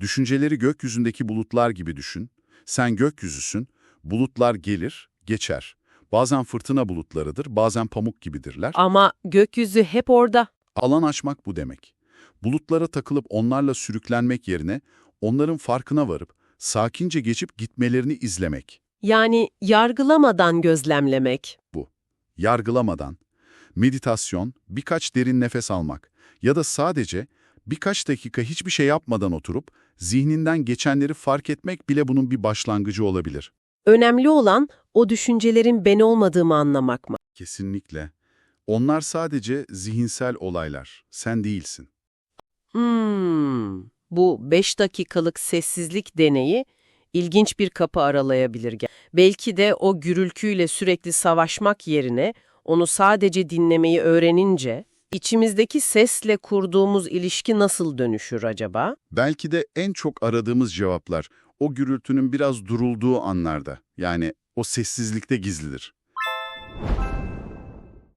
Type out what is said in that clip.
Düşünceleri gökyüzündeki bulutlar gibi düşün. Sen gökyüzüsün, bulutlar gelir, geçer. Bazen fırtına bulutlarıdır, bazen pamuk gibidirler. Ama gökyüzü hep orada. Alan açmak bu demek. Bulutlara takılıp onlarla sürüklenmek yerine onların farkına varıp sakince geçip gitmelerini izlemek. Yani yargılamadan gözlemlemek. Yargılamadan. Meditasyon, birkaç derin nefes almak ya da sadece birkaç dakika hiçbir şey yapmadan oturup zihninden geçenleri fark etmek bile bunun bir başlangıcı olabilir. Önemli olan o düşüncelerin ben olmadığımı anlamak mı? Kesinlikle. Onlar sadece zihinsel olaylar. Sen değilsin. Hmm, bu 5 dakikalık sessizlik deneyi ilginç bir kapı aralayabilir. Belki de o gürültüyle sürekli savaşmak yerine onu sadece dinlemeyi öğrenince içimizdeki sesle kurduğumuz ilişki nasıl dönüşür acaba? Belki de en çok aradığımız cevaplar o gürültünün biraz durulduğu anlarda. Yani o sessizlikte gizlidir.